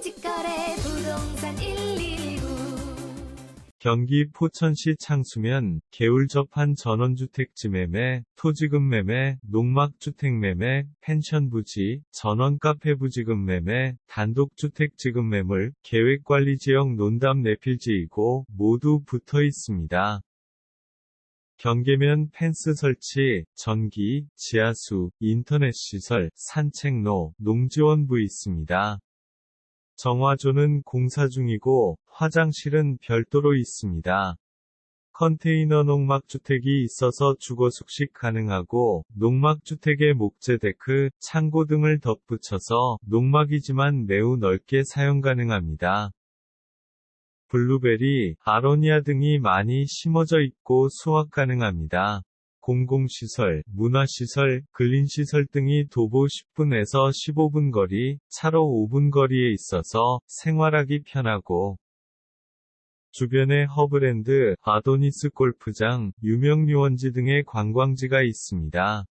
직거래 부동산 119 경기 포천시 창수면 개울 접한 전원주택지 매매, 토지금 매매, 농막주택 매매, 펜션 부지, 전원 카페 부지금 매매, 단독주택 지금 매물, 계획관리지역 논담 내필지이고 모두 붙어 있습니다. 경계면 펜스 설치, 전기, 지하수, 인터넷 시설, 산책로, 농지원부 있습니다. 정화조는 공사 중이고 화장실은 별도로 있습니다. 컨테이너 농막주택이 있어서 주거 숙식 가능하고 농막주택에 목재 데크, 창고 등을 덧붙여서 농막이지만 매우 넓게 사용 가능합니다. 블루베리, 아로니아 등이 많이 심어져 있고 수확 가능합니다. 공공시설, 문화시설, 근린시설 등이 도보 10분에서 15분 거리, 차로 5분 거리에 있어서 생활하기 편하고 주변에 허브랜드, 아도니스 골프장, 유명 유원지 등의 관광지가 있습니다.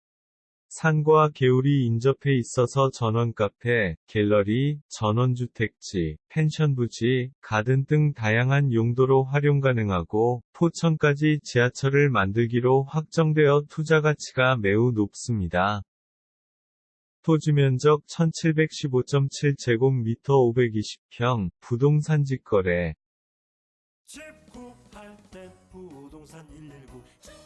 산과 개울이 인접해 있어서 전원 카페, 갤러리, 전원주택지, 펜션 부지, 가든 등 다양한 용도로 활용 가능하고 포천까지 지하철을 만들기로 확정되어 투자 가치가 매우 높습니다. 토지 면적 1715.7제곱미터 520평, 부동산 직거래, 부동산 119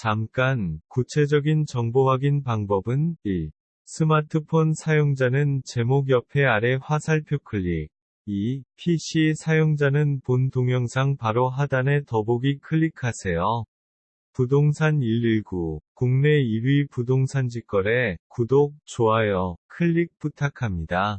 잠깐, 구체적인 정보 확인 방법은 1. 스마트폰 사용자는 제목 옆에 아래 화살표 클릭. 2. PC 사용자는 본 동영상 바로 하단에 더보기 클릭하세요. 부동산 119, 국내 1위 부동산 직거래, 구독, 좋아요, 클릭 부탁합니다.